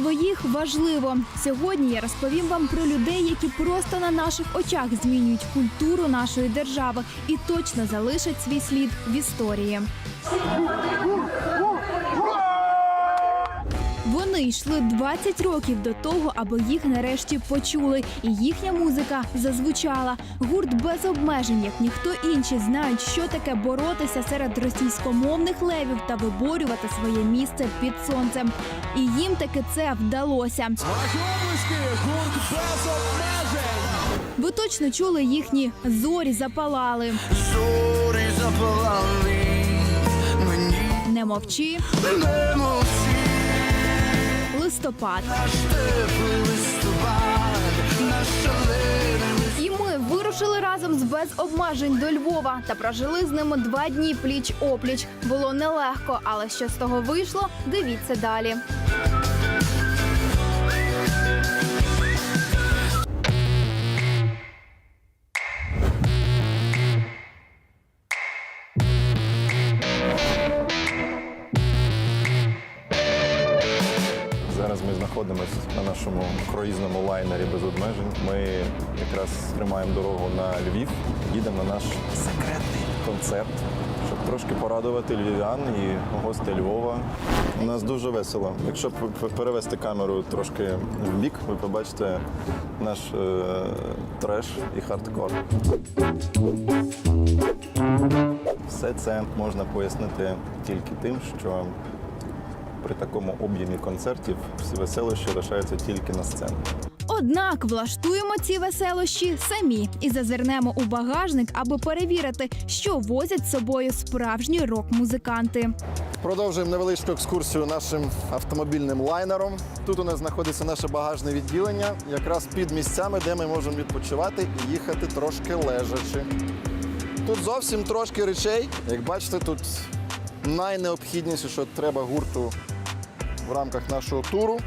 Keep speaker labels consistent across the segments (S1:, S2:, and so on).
S1: Своїх важливо. Сьогодні я розповім вам про людей, які просто на наших очах змінюють культуру нашої держави і точно залишать свій слід в історії. Вони йшли 20 років до того, аби їх нарешті почули, і їхня музика зазвучала. Гурт без обмежень, як ніхто інший, знають, що таке боротися серед російськомовних левів та виборювати своє місце під сонцем. І їм таки це вдалося.
S2: Гурт без обмежень.
S1: Ви точно чули їхні зорі запалали.
S3: Зорі запалали мені
S1: Не мовчи,
S3: не мовчи
S1: листопад.
S3: наш теплий
S1: вирушили разом з без обмежень до Львова та прожили з ними два дні пліч опліч. Було нелегко, але що з того вийшло, дивіться далі.
S4: Знаходимося на нашому круїзному лайнері без обмежень. Ми якраз тримаємо дорогу на Львів, їдемо на наш секретний концерт, щоб трошки порадувати львів'ян і гостей Львова. У нас дуже весело. Якщо перевести камеру трошки в бік, ви побачите наш е, треш і хардкор. Все це можна пояснити тільки тим, що при такому об'ємі концертів всі веселощі лишаються тільки на сцені.
S1: Однак влаштуємо ці веселощі самі і зазирнемо у багажник, аби перевірити, що возять з собою справжні рок-музиканти.
S5: Продовжуємо невеличку екскурсію нашим автомобільним лайнером. Тут у нас знаходиться наше багажне відділення, якраз під місцями, де ми можемо відпочивати і їхати трошки лежачи. Тут зовсім трошки речей. Як бачите, тут найнеобхідніше, що треба гурту в рамках нашого туру.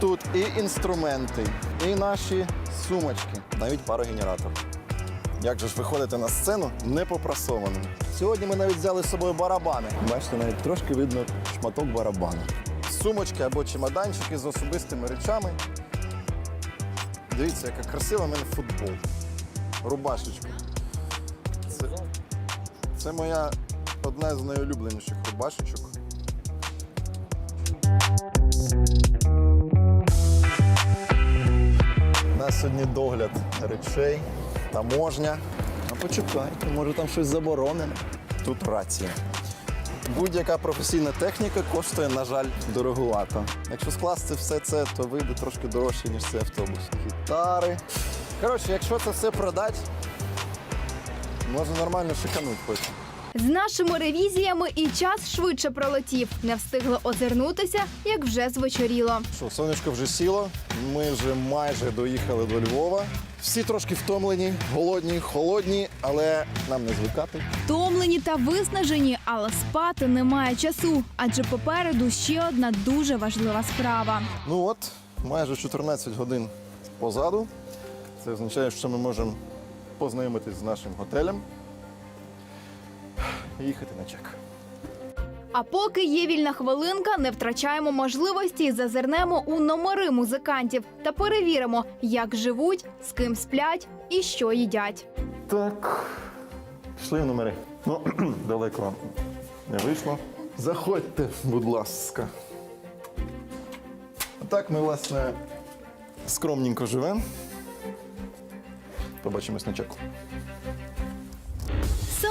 S5: Тут і інструменти, і наші сумочки.
S4: Навіть парогенератор.
S5: Як же ж виходити на сцену не попрасованим? Сьогодні ми навіть взяли з собою барабани.
S4: Бачите, навіть трошки видно шматок барабану.
S5: сумочки або чемоданчики з особистими речами. Дивіться, яка красива в мене футбол. Рубашечка. Це, це моя одна з найулюбленіших рубашечок. Сьогодні догляд речей, таможня. А почекайте, може там щось заборонене. Тут рація. Будь-яка професійна техніка коштує, на жаль, дорогувато. Якщо скласти все це, то вийде трошки дорожче, ніж цей автобус. Гітари. Коротше, якщо це все продати, можна нормально шикануть потім.
S1: З нашими ревізіями і час швидше пролетів. Не встигли озирнутися, як вже звечоріло.
S5: Що, сонечко вже сіло, ми вже майже доїхали до Львова. Всі трошки втомлені, голодні, холодні, але нам не звикати.
S1: Втомлені та виснажені, але спати немає часу, адже попереду ще одна дуже важлива справа.
S5: Ну от, майже 14 годин позаду. Це означає, що ми можемо познайомитись з нашим готелем їхати на чек.
S1: А поки є вільна хвилинка, не втрачаємо можливості і зазирнемо у номери музикантів та перевіримо, як живуть, з ким сплять і що їдять.
S5: Так, пішли в номери. Ну, далеко не вийшло. Заходьте, будь ласка. Так, ми, власне, скромненько живемо. Побачимось на чеку.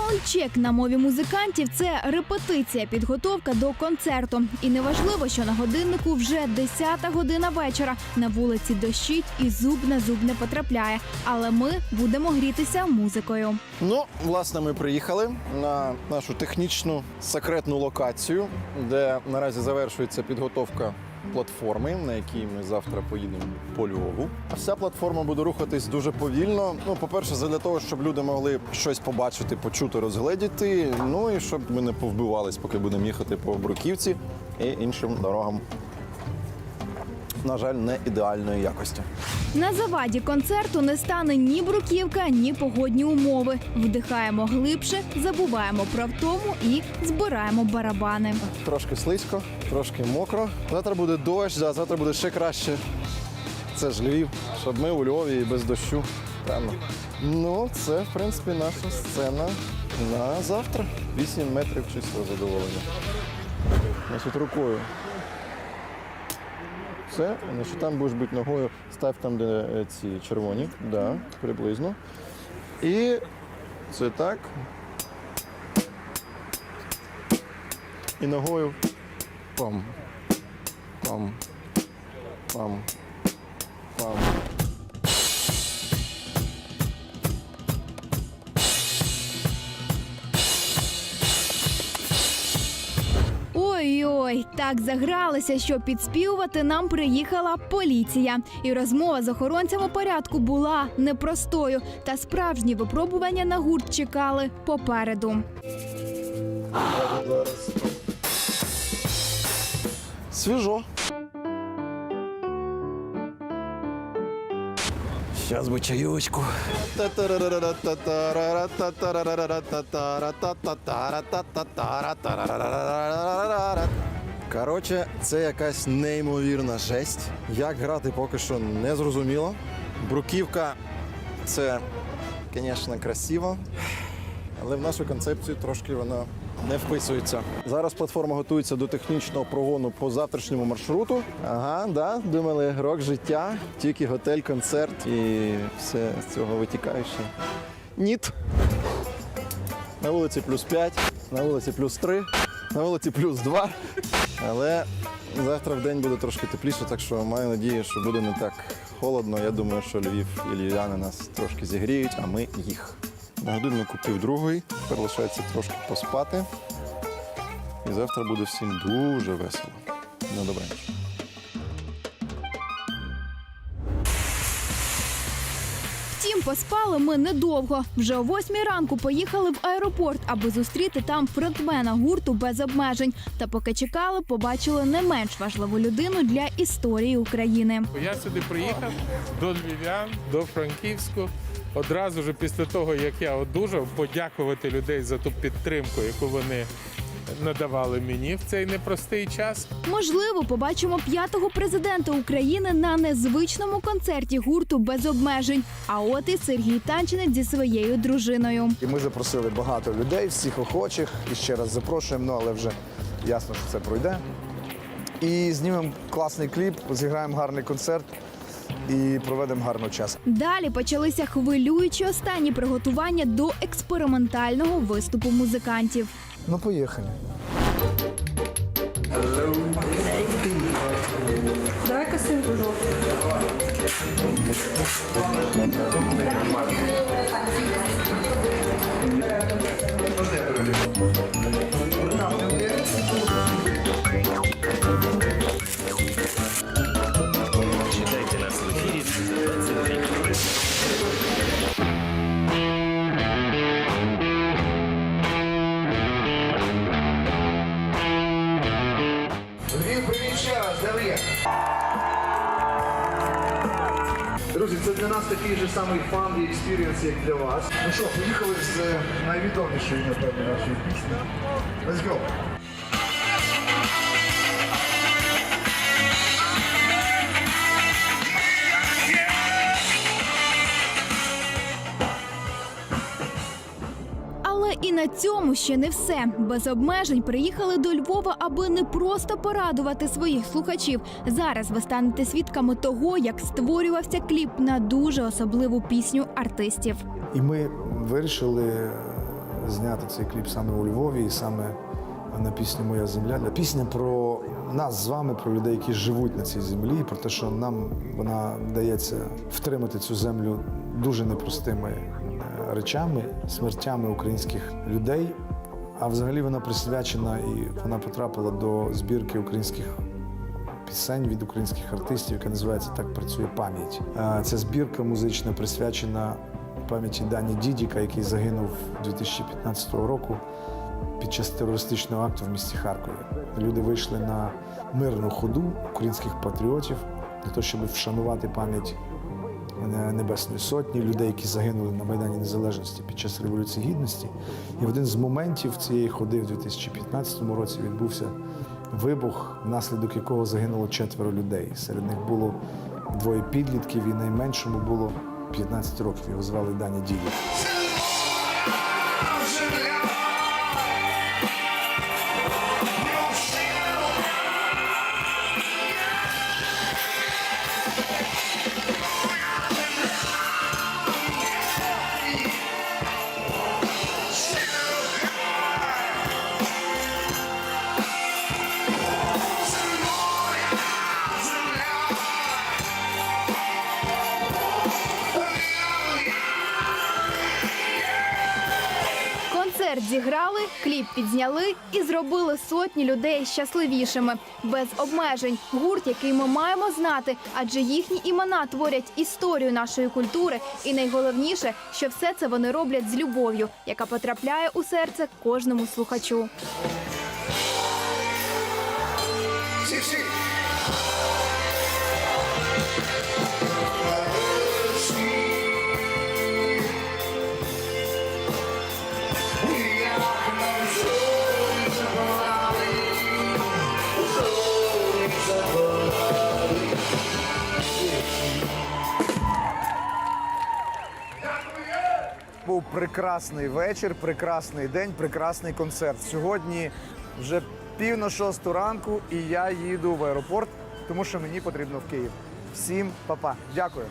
S1: Саундчек на мові музикантів це репетиція, підготовка до концерту. І неважливо, що на годиннику вже 10 година вечора. На вулиці дощить і зуб на зуб не потрапляє. Але ми будемо грітися музикою.
S5: Ну, власне, ми приїхали на нашу технічну секретну локацію, де наразі завершується підготовка платформи, на якій ми завтра поїдемо по Львову. Вся платформа буде рухатись дуже повільно. Ну, по-перше, для того, щоб люди могли щось побачити, почути, розгледіти. Ну і щоб ми не повбивались, поки будемо їхати по бруківці і іншим дорогам на жаль, не ідеальної якості.
S1: На заваді концерту не стане ні бруківка, ні погодні умови. Вдихаємо глибше, забуваємо про втому і збираємо барабани.
S5: Трошки слизько, трошки мокро. Завтра буде дощ, а завтра буде ще краще. Це ж Львів, щоб ми у Львові і без дощу. Певно. Ну, це, в принципі, наша сцена на завтра. 8 метрів чистого задоволення. Значить, рукою. Все, значить, там будеш бити ногою, став там, де е, ці червоні, да, приблизно. І це так. І ногою пам. Пам. Пам. Пам.
S1: Ой-ой, так загралися, що підспівувати нам приїхала поліція. І розмова з охоронцями порядку була непростою, та справжні випробування на гурт чекали попереду.
S5: Свіжо. Сейчас бы чаечку. Коротше, це якась неймовірна жесть. Як грати поки що не зрозуміло. Бруківка це, звісно, красиво, але в нашу концепцію трошки вона не вписується. Зараз платформа готується до технічного прогону по завтрашньому маршруту. Ага, да, думали, рок життя, тільки готель, концерт і все з цього витікаюче. Ніт. На вулиці плюс 5, на вулиці плюс 3, на вулиці плюс 2. Але завтра в день буде трошки тепліше, так що маю надію, що буде не так холодно. Я думаю, що Львів і львів'яни нас трошки зігріють, а ми їх. На годинник купив другий, тепер лишається трошки поспати. І завтра буде всім дуже весело. На добраніч.
S1: Поспали ми недовго. Вже о восьмій ранку поїхали в аеропорт, аби зустріти там фронтмена гурту без обмежень. Та поки чекали, побачили не менш важливу людину для історії України.
S6: Я сюди приїхав до львів'ян, до Франківську. Одразу ж після того, як я одужав, подякувати людей за ту підтримку, яку вони надавали мені в цей непростий час.
S1: Можливо, побачимо п'ятого президента України на незвичному концерті гурту без обмежень. А от і Сергій Танчинець зі своєю дружиною.
S7: І ми запросили багато людей, всіх охочих. І ще раз запрошуємо, ну але вже ясно, що це пройде. І знімемо класний кліп, зіграємо гарний концерт і проведемо гарний час.
S1: Далі почалися хвилюючі останні приготування до експериментального виступу музикантів.
S7: Ну, поїхали.
S8: Давай косинку жовту.
S7: Друзі, це для нас такий же самий фан і експірієнс, як для вас. Ну що, поїхали з найвідомішої, напевно, нашої пісні. Let's go!
S1: І на цьому ще не все. Без обмежень приїхали до Львова, аби не просто порадувати своїх слухачів. Зараз ви станете свідками того, як створювався кліп на дуже особливу пісню артистів.
S7: І ми вирішили е, зняти цей кліп саме у Львові і саме на пісню Моя земля. Пісня про нас з вами, про людей, які живуть на цій землі, про те, що нам вона дається втримати цю землю дуже непростими е, речами, смертями українських людей. А взагалі вона присвячена і вона потрапила до збірки українських пісень від українських артистів, яка називається Так працює пам'ять. Ця збірка музична присвячена пам'яті Дані Дідіка, який загинув 2015 року під час терористичного акту в місті Харкові. Люди вийшли на мирну ходу українських патріотів для того, щоб вшанувати пам'ять Небесної Сотні, людей, які загинули на Майдані Незалежності під час Революції Гідності. І в один з моментів цієї ходи в 2015 році відбувся вибух, внаслідок якого загинуло четверо людей. Серед них було двоє підлітків, і найменшому було 15 років. Його звали Даня Дідів.
S1: Зіграли, кліп підзняли і зробили сотні людей щасливішими без обмежень. Гурт, який ми маємо знати, адже їхні імена творять історію нашої культури. І найголовніше, що все це вони роблять з любов'ю, яка потрапляє у серце кожному слухачу.
S9: Був прекрасний вечір, прекрасний день, прекрасний концерт. Сьогодні вже пів на шосту ранку, і я їду в аеропорт, тому що мені потрібно в Київ. Всім па-па. Дякую.